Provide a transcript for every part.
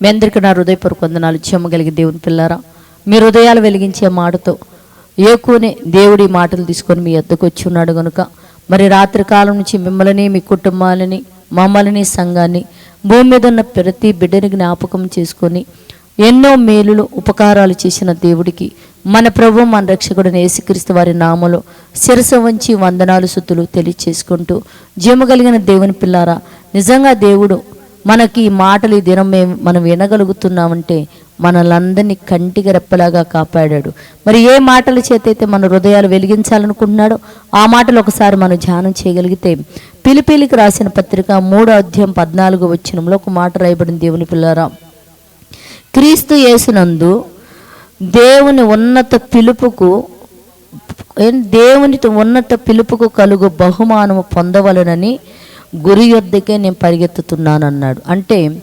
మీ అందరికీ నా హృదయపూర్వక వందనాలు. చెమ్మగలిగి దేవుని పిల్లారా మీ హృదయాలు వెలిగించే మాటతో ఏకునే దేవుడి మాటలు తీసుకొని మీ ఎద్దకు వచ్చి ఉన్నాడు గనుక మరి రాత్రి కాలం నుంచి మిమ్మల్ని మీ కుటుంబాలని మమ్మల్ని సంఘాన్ని భూమి మీద ఉన్న ప్రతి బిడ్డని జ్ఞాపకం చేసుకొని ఎన్నో మేలులు ఉపకారాలు చేసిన దేవుడికి మన ప్రభు మన రక్షకుడిని యేసుక్రీస్తు వారి నామలో శిరస వంచి వందనాలు సుతులు తెలియచేసుకుంటూ జీవగలిగిన దేవుని పిల్లారా నిజంగా దేవుడు మనకి ఈ మాటలు ఈ దినం మేము మనం వినగలుగుతున్నామంటే మనలందరినీ కంటికి రెప్పలాగా కాపాడాడు. మరి ఏ మాటల చేతైతే మన హృదయాలు వెలిగించాలనుకుంటున్నాడో ఆ మాటలు ఒకసారి మనం ధ్యానం చేయగలిగితే పిలిపిలికి రాసిన పత్రిక మూడో అధ్యాయం పద్నాలుగో వచ్చినంలో ఒక మాట రాయబడిన దేవుని పిల్లరా క్రీస్తు యేసునందు దేవుని ఉన్నత పిలుపుకు దేవునితో ఉన్నత పిలుపుకు కలుగు బహుమానము పొందవలనని గురి యొద్దకే నేను పరిగెత్తుతున్నాను అన్నాడు అంటే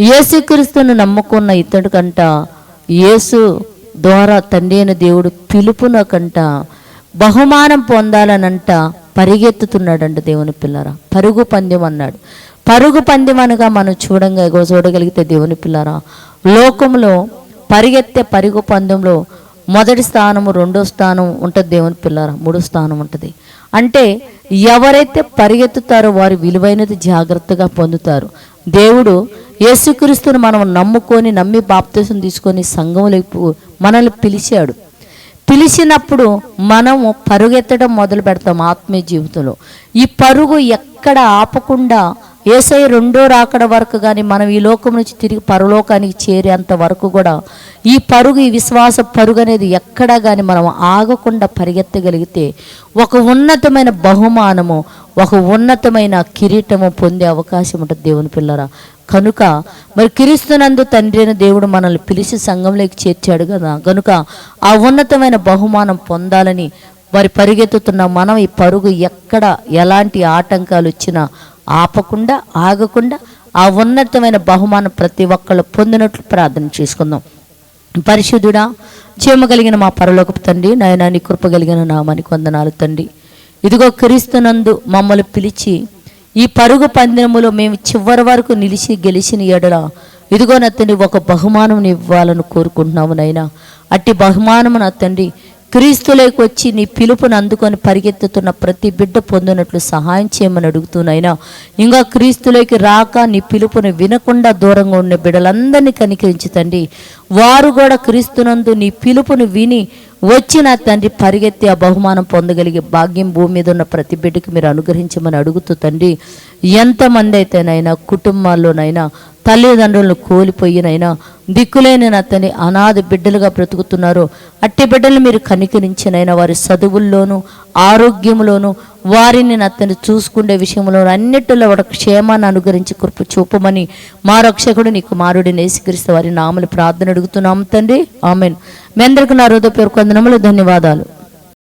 యేసుక్రీస్తును నమ్ముకున్న ఇతడు కంట యేసు ద్వారా తండ్రి అయిన దేవుడు పిలుపునకంట బహుమానం పొందాలనంట పరిగెత్తుతున్నాడంట దేవుని పిల్లరా. పరుగు పందెం అన్నాడు. పరుగు పందెం అనగా మనం చూడంగా ఎగో చూడగలిగితే దేవుని పిల్లరా. లోకంలో పరిగెత్తే పరుగు పందెంలో మొదటి స్థానము రెండో స్థానం ఉంటుంది దేవుని పిల్లరా. మూడో స్థానం ఉంటుంది. అంటే ఎవరైతే పరిగెత్తుతారో వారు విలువైనది జాగ్రత్తగా పొందుతారు. దేవుడు యేసుక్రీస్తుని మనం నమ్ముకొని నమ్మి బాప్తీసం తీసుకొని సంఘంలోకి మనల్ని పిలిచాడు. పిలిచినప్పుడు మనము పరుగెత్తడం మొదలు పెడతాం ఆత్మీయ జీవితంలో. ఈ పరుగు ఎక్కడ ఆపకుండా ఏసై రెండో రాకడ వరకు కానీ మనం ఈ లోకం నుంచి తిరిగి పరలోకానికి చేరేంత వరకు కూడా ఈ పరుగు ఈ విశ్వాస పరుగు అనేది ఎక్కడా కానీ మనం ఆగకుండా పరిగెత్తగలిగితే ఒక ఉన్నతమైన బహుమానము ఒక ఉన్నతమైన కిరీటము పొందే అవకాశం ఉంటుంది దేవుని పిల్లరా. కనుక మరి క్రీస్తునందు తండ్రి అయిన దేవుడు మనల్ని పిలిచి సంఘంలోకి చేర్చాడు కదా. కనుక ఆ ఉన్నతమైన బహుమానం పొందాలని మరి పరిగెత్తుతున్న మనం ఈ పరుగు ఎక్కడ ఎలాంటి ఆటంకాలు వచ్చినా ఆపకుండా ఆగకుండా ఆ ఉన్నతమైన బహుమానం ప్రతి ఒక్కళ్ళు పొందినట్లు ప్రార్థన చేసుకుందాం. పరిశుద్ధుడా జీమ కలిగిన మా పరలోకపు తండ్రి నాయన నీ కృప కలిగిన నామానికి వందనాలు తండ్రి. ఇదిగో క్రీస్తునందు మమ్మల్ని పిలిచి ఈ పరుగు పందెములో మేము చివరి వరకు నిలిచి గెలిచిన ఎడల ఇదిగో నా తండ్రి ఒక బహుమానం ఇవ్వాలని కోరుకుంటున్నాము నైనా అట్టి బహుమానము నా తండ్రి క్రీస్తులోకి వచ్చి నీ పిలుపును అందుకొని పరిగెత్తుతున్న ప్రతి బిడ్డ పొందినట్లు సహాయం చేయమని అడుగుతున్నాయినా. ఇంకా క్రీస్తులోకి రాక నీ పిలుపుని వినకుండా దూరంగా ఉన్న బిడ్డలందరినీ కనికరించి తండ్రి. వారు కూడా క్రీస్తునందు నీ పిలుపును విని వచ్చిన తండ్రి పరిగెత్తి ఆ బహుమానం పొందగలిగే భాగ్యం భూమి మీద ఉన్న ప్రతి బిడ్డకి మీరు అనుగ్రహించమని అడుగుతూ తండ్రి ఎంతమంది అయితేనైనా కుటుంబాల్లోనైనా తల్లిదండ్రులను కోల్పోయినైనా దిక్కులేని అతని అనాథ బిడ్డలుగా బ్రతుకుతున్నారు అట్టి బిడ్డలు మీరు కనికరించినైనా వారి చదువుల్లోనూ ఆరోగ్యంలోనూ వారిని అతను చూసుకునే విషయంలో అన్నిటిలో ఒక క్షేమాన్ని అనుగ్రహించి కృప చూపమని మా రక్షకుడు నీకు మారుడి నేసికరిస్తే వారి నామలు ప్రార్థన అడుగుతున్నాము తండ్రి. ఆమెన్. మీ అందరికీ నా హృదయ పేరు కొందనములు ధన్యవాదాలు.